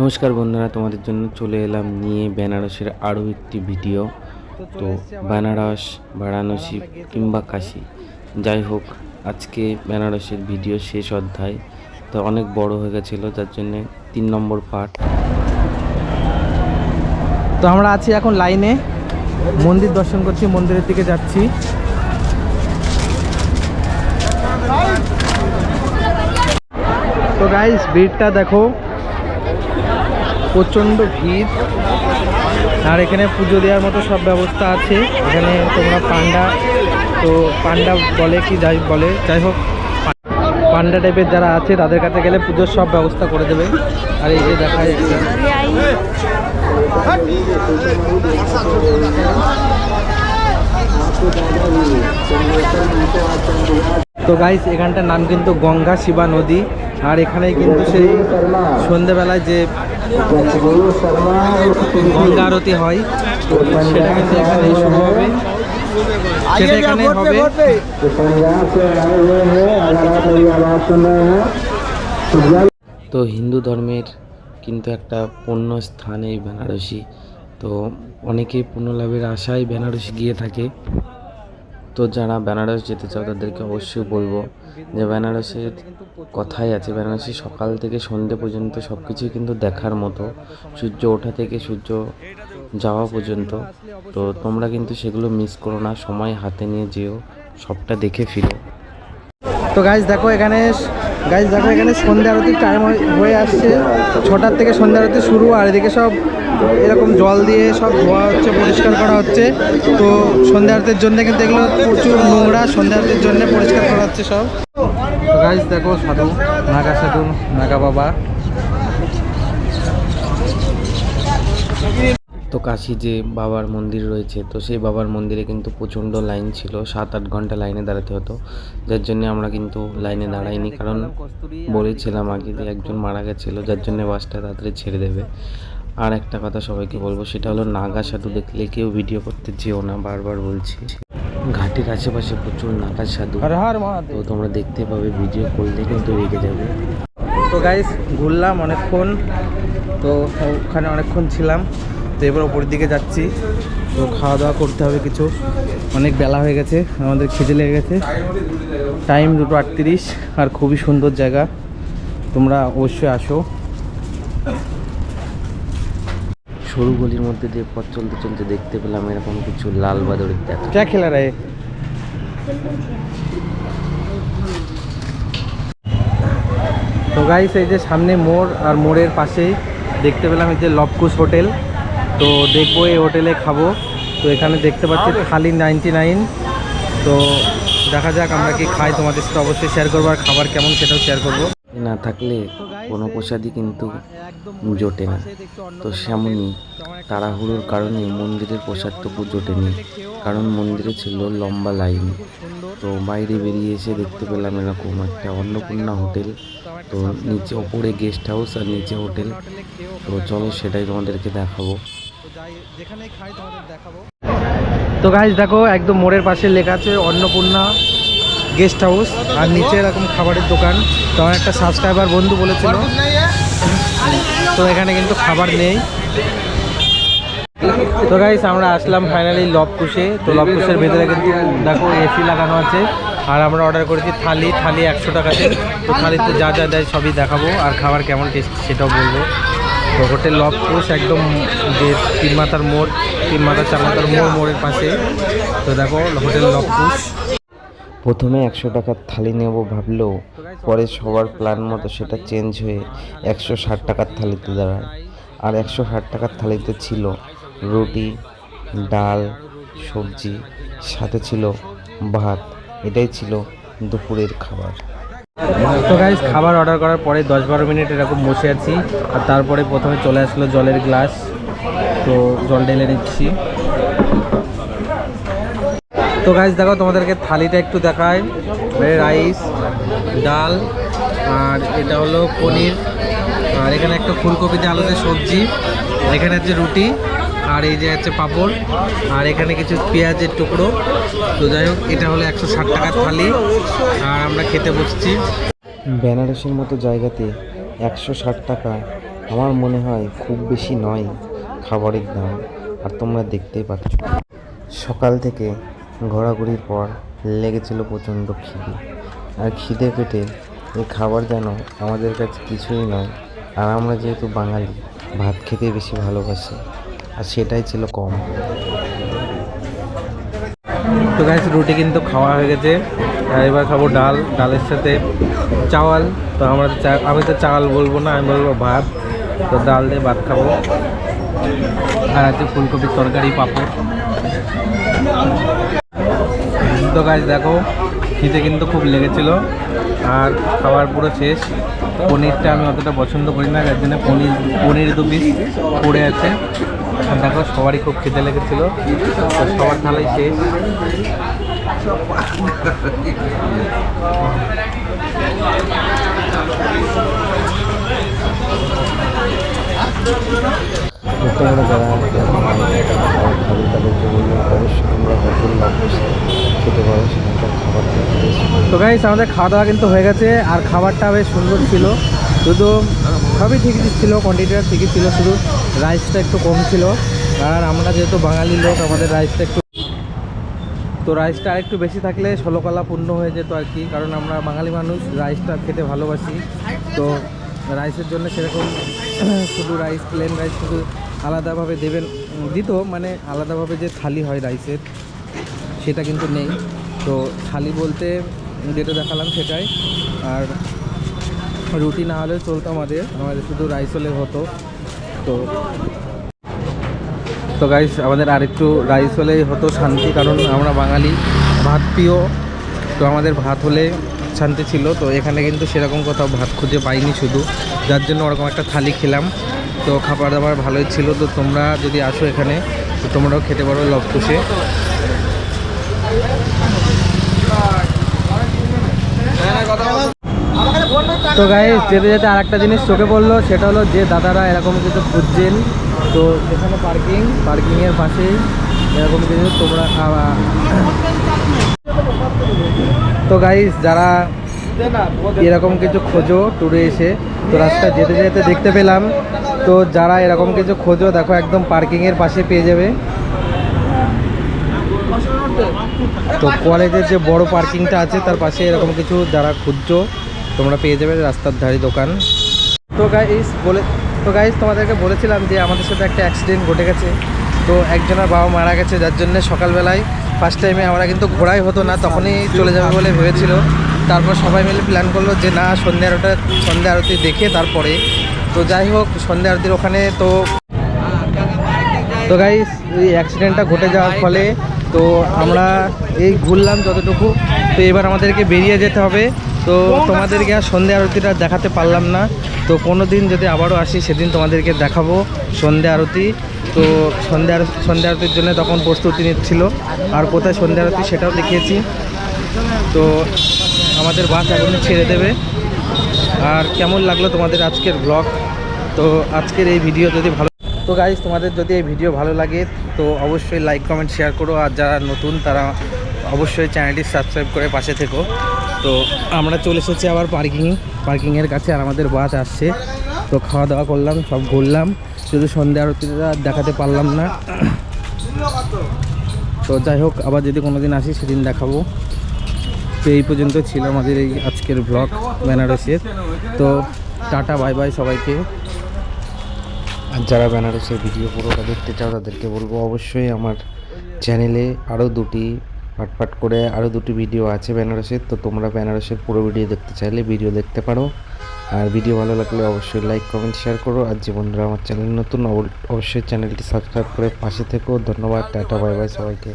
নমস্কার বন্ধুরা, তোমাদের জন্য চলে এলাম নিয়ে বেনারসের আরও একটি ভিডিও। তো বেনারস, বারাণসী কিংবা কাশি। যাই হোক, আজকে বেনারসের ভিডিও শেষ অধ্যায়। তো অনেক বড় হয়ে গেছিল, যার জন্যে তিন নম্বর পার্ট। তো আমরা আছি এখন লাইনে। মন্দির দর্শন করছি, মন্দিরের দিকে যাচ্ছি। তো গাইস ভিড়টা দেখো। প্রচণ্ড ভিড়। আর এখানে পুজো দেওয়ার মতো সব ব্যবস্থা আছে। এখানে তোমরা পান্ডা, তো পান্ডা বলে কি যাই বলে, যাই হোক, পান্ডা টাইপের যারা আছে, তাদের কাছে গেলে পুজোর সব ব্যবস্থা করে দেবে। আর এই যে দেখা যাচ্ছে তো গাইস এখানটার নাম কিন্তু গঙ্গা শিবা নদী। আর এখানে কিন্তু সেই সন্ধেবেলায় যে গঙ্গা আরতি হয় সেটা কিন্তু এখানেই শুরু হবে। সেটা এখানে হবে তো হিন্দু ধর্মের কিন্তু একটা পুণ্য স্থান এই বেনারসি। তো অনেকেই পুণ্য লাভের আশায় বেনারসি গিয়ে থাকে। তো যারা বেনারস যেতে চাও তাদেরকে অবশ্যই বলব যে বেনারসের কথাই আছে। বেনারসি সকাল থেকে সন্ধে পর্যন্ত সব কিছুই কিন্তু দেখার মতো। সূর্য ওঠা থেকে সূর্য যাওয়া পর্যন্ত। তো তোমরা কিন্তু সেগুলো মিস করো না, সময় হাতে নিয়ে যেও, সবটা দেখে ফিরো। তো গাইজ দেখো এখানে গাইজ দেখো এখানে সন্ধ্যা আরতির টাইম হয়ে আসছে। ছটার থেকে সন্ধ্যা আরতি শুরু, আর এদিকে সব এরকম জল দিয়ে সব ধোয়া হচ্ছে, পরিষ্কার করা হচ্ছে। তো সন্ধ্যা আরতির জন্য কিন্তু এগুলো প্রচুর নোংরা, সন্ধ্যা আরতির জন্য পরিষ্কার করা হচ্ছে সব। গাইজ দেখো সাধু, নাগা সাধু, নাগা বাবা। তো কাশি যে বাবার মন্দির রয়েছে তো সেই বাবার মন্দিরে কিন্তু প্রচণ্ড লাইন ছিল সাত আট ঘণ্টা লাইনে দাঁড়াতে হতো। যার জন্য আমরা কিন্তু লাইনে দাঁড়াইনি কারণ বলেছিলাম আগে যে একজন মারা গেছিল যার জন্য বাসটা তাড়াতাড়ি ছেড়ে দেবে। আর একটা কথা সবাইকে বলব সেটা হলো নাগা সাধু দেখলে কেউ ভিডিও করতে যেও না বারবার বলছি। ঘাটের আশেপাশে প্রচুর নাগা সাধু। তো তোমরা দেখতে পাবে ভিডিও করলে কিন্তু রেগে যাবে। তো গাইস ঘুরলাম অনেকক্ষণ। তো ওখানে অনেকক্ষণ ছিলাম। তো এবার ওপরের দিকে যাচ্ছি। তো খাওয়া দাওয়া করতে হবে কিছু। অনেক বেলা হয়ে গেছে আমাদের খিদে লেগে গেছে। টাইম দুটো আটত্রিশ আর খুবই সুন্দর জায়গা। তোমরা অবশ্যই আসো। সরু গলির মধ্যে দিয়ে পথ চলতে চলতে দেখতে পেলাম এরকম কিছু লাল বাদরের দেখা। ক্যা খেলা রে? তো গাইস এই যে সামনে মোড় আর মোড়ের পাশেই দেখতে পেলাম এই যে লবকুশ হোটেল। তো দেখব এই হোটেলে খাব। তো এখানে দেখতে পাচ্ছি খালি নাইনটি নাইন তো দেখা যাক আমরা কি খাই তোমাদের সাথে অবশ্যই শেয়ার করব আর খাবার কেমন সেটাও শেয়ার করব। না থাকলে কোনো প্রসাদই কিন্তু জোটে না। তো সেমনই তাড়াহুড়োর কারণে মন্দিরের প্রসাদটুকু জোটেনি কারণ মন্দিরে ছিল লম্বা লাইন। তো বাইরে বেরিয়ে এসে দেখতে পেলাম এরকম একটা অন্নপূর্ণা হোটেল। তো নিচে ওপরে গেস্ট হাউস আর নিচে হোটেল। তো চলো সেটাই তোমাদেরকে দেখাবো। তো গাইজ দেখো একদম মোড়ের পাশে লেখা আছে অন্নপূর্ণা গেস্ট হাউস আর নিচে এরকম খাবারের দোকান। তো আমার একটা সাবস্ক্রাইবার বন্ধু বলেছিল তো এখানে কিন্তু খাবার নেই। তো গাইস আমরা আসলাম ফাইনালি লবকুশে। তো লবকুশের ভেতরে কিন্তু দেখো এসি লাগানো আছে আর আমরা অর্ডার করেছি থালি। থালি একশো টাকাতে। তো থালিতে যা যা দেয় সবই দেখাবো আর খাবার কেমন টেস্ট সেটাও বলব। তো হোটেল লবকুশ একদম যে তিন মাথার মোড়, তিন মাথার চার মাথার মোড়, মোড়ের পাশে। তো দেখো, হোটেল লবকুশ প্রথমে একশো টাকার থালি নেব ভাবলেও পরে সবার প্ল্যান মতো সেটা চেঞ্জ হয়ে একশো ষাট টাকার থালিতে দাঁড়ায়। আর একশো ষাট টাকার থালিতে ছিল রুটি, ডাল, সবজি, সাথে ছিল ভাত, এটাই ছিল দুপুরের খাবার। তো গাইজ খাবার অর্ডার করার পরে দশ বারো মিনিট এরকম বসে আছি। আর তারপরে প্রথমে চলে আসলো জলের গ্লাস তো জল ঢেলে নিচ্ছি তো গাইজ দেখো তোমাদেরকে থালিটা একটু দেখায় রাইস ডাল, আর এটা হলো পনির। আর এখানে একটা ফুলকপিতে আলুতে সবজি। এখানে হচ্ছে রুটি। আর এই যে হচ্ছে পাঁপড়, আর এখানে কিছু পেঁয়াজের টুকরো। তো যাই হোক, এটা হলো একশো ষাট টাকার থালি, আর আমরা খেতে বসছি। বেনারসের মতো জায়গাতে একশো ষাট টাকা আমার মনে হয় খুব বেশি নয় খাবারের দাম, আর তোমরা দেখতেই পাচ্ছ। সকাল থেকে ঘোরাঘুরির পর লেগেছিল প্রচণ্ড খিদে, আর খিদে পেটে এই খাবার যেন আমাদের কাছে কিছুই নয়। আর আমরা যেহেতু বাঙালি, ভাত খেতে বেশি ভালোবাসি। আর সেটাই ছিল কম। তো গাছ রুটি কিন্তু খাওয়া হয়ে গেছে। এবার খাব ডাল। ডালের সাথে চাওয়াল। তো আমরা আমি তো চাওয়াল বলব না, আমি বলব ভাত। তো ডাল দিয়ে ভাত খাব। আর আছে ফুলকপির তরকারি, পাঁপড়। তো গাছ দেখো খিদে কিন্তু খুব লেগেছিল। আর খাবার পুরো শেষ। পনিরটা আমি অতটা পছন্দ করি না, যার জন্য পনির পনির দু পিস পড়ে আছে। দেখো, সবারই খুব খিদে লেগেছিল। সবার থালাই শেষ। তোমরা খাবার খেতে পারো সেখানকার খাবারটা বেশ তো গাইস আমাদের খাওয়া দাওয়া কিন্তু হয়ে গেছে, আর খাবারটা বেশ সুন্দর ছিল। শুধু সবই ঠিকই ছিল কোয়ান্টিটিটা ঠিকই ছিল, শুধু রাইসটা একটু কম ছিল। আর আমরা যেহেতু বাঙালি লোক, আমাদের রাইসটা একটু তো রাইসটা আরেকটু বেশি থাকলে ষোলোকলা পূর্ণ হয়ে যেত আর কি, কারণ আমরা বাঙালি মানুষ রাইসটা খেতে ভালোবাসি। তো রাইসের জন্য সেরকম শুধু রাইস প্লেন রাইস শুধু আলাদাভাবে দেবেন, দিত মানে আলাদাভাবে যে থালি হয় রাইসের সেটা কিন্তু নেই। তো থালি বলতে যেটা দেখালাম সেটাই। আর রুটি না হলে চলতো আমাদের আমাদের শুধু রাইস হলে হতো। তো তো গাইস আমাদের আরেকটু রাইস হলেই হতো শান্তি, কারণ আমরা বাঙালি, ভাত প্রিয়। তো আমাদের ভাত হলে শান্তি ছিল, তো এখানে কিন্তু সেরকম কোথাও ভাত খুঁজে পাইনি শুধু। যার জন্য ওরকম একটা থালি খেলাম। তো খাবার দাবার ভালোই ছিল, তো তোমরা যদি আসো এখানে, তো তোমরাও খেতে পারো লবকুশে তো গাইস যেতে যেতে আর একটা জিনিস চোখে পড়ল, সেটা হলো যে দাদারা এরকম কিছু খুঁজছেন, তো এখানে পার্কিং পার্কিংয়ের পাশেই এরকম কিছু তোমরা আ- তো গাইস যারা এরকম কিছু খোঁজো ট্যুরে এসে, তো রাস্তা যেতে যেতে দেখতে পেলাম। তো যারা এরকম কিছু খোঁজো, দেখো একদম পার্কিংয়ের পাশে পেয়ে যাবে। তো কলেজের যে বড় পার্কিংটা আছে, তার পাশে এরকম কিছু যারা খুঁজছো, তোমরা পেয়ে যাবে রাস্তার ধারে দোকান। তো গাইস বলে, তো গাইস তোমাদেরকে বলেছিলাম যে আমাদের সাথে একটা অ্যাক্সিডেন্ট ঘটে গেছে। তো একজনের বাবা মারা গেছে, যার জন্য সকালবেলায় ফার্স্ট টাইমে আমরা কিন্তু ঘোরাই হতো না, তখনই চলে যাবে বলে ভেবেছিল। তারপর সবাই মিলে প্ল্যান করল যে না, সন্ধ্যা আরোটা, সন্ধ্যা আরতি দেখে তারপরে। তো যাই হোক, সন্ধ্যা আরতির ওখানে তো তো গাইস এই অ্যাক্সিডেন্টটা ঘটে যাওয়ার ফলে তো আমরা এই ঘুরলাম যতটুকু। তো এবার আমাদেরকে বেরিয়ে যেতে হবে। তো তোমাদেরকে আর সন্ধ্যা আরতিটা দেখাতে পারলাম না। তো কোনো দিন যদি আবারও আসি, সেদিন তোমাদেরকে দেখাবো সন্ধ্যা আরতি। তো সন্ধ্যা সন্ধ্যা আরতির জন্য তখন প্রস্তুতি নিচ্ছিল। আর কোথায় সন্ধ্যা আরতি সেটাও দেখিয়েছি। তো আমাদের বাস এখন ছেড়ে দেবে। আর কেমন লাগল তোমাদের আজকের ব্লগ তো আজকের এই ভিডিও যদি ভালো তো গাইজ তোমাদের যদি এই ভিডিও ভালো লাগে, তো অবশ্যই লাইক কমেন্ট শেয়ার করো। আর যারা নতুন, তারা অবশ্যই চ্যানেলটি সাবস্ক্রাইব করে পাশে থেকো। তো আমরা চলে এসেছি আবার পার্কিং পার্কিংয়ের কাছে, আর আমাদের বাস আসছে। তো খাওয়া দাওয়া করলাম, সব ঘুরলাম। শুধু সন্ধ্যা আরতিটা দেখাতে পারলাম না। তো যাই হোক, আবার যদি কোনো দিন আসি, সেদিন দেখাবো। তো এই পর্যন্ত ছিল আমাদের এই আজকের ব্লগ বেনারসের। তো টাটা বাই বাই সবাইকে। আর যারা বেনারসের ভিডিও পুরোটা দেখতে চাও, তাদেরকে বলব অবশ্যই আমার চ্যানেলে আরও দুটি পাটপাট পাট করে আরও দুটি ভিডিও আছে বেনারসের। তো তোমরা বেনারসের পুরো ভিডিও দেখতে চাইলে ভিডিও দেখতে পারো। আর ভিডিও ভালো লাগলে অবশ্যই লাইক কমেন্ট শেয়ার করো। আর যে বন্ধুরা আমার চ্যানেল নতুন, অবশ্যই চ্যানেলটি সাবস্ক্রাইব করে পাশে থেকো। ধন্যবাদ, টাটা বাই বাই সবাইকে।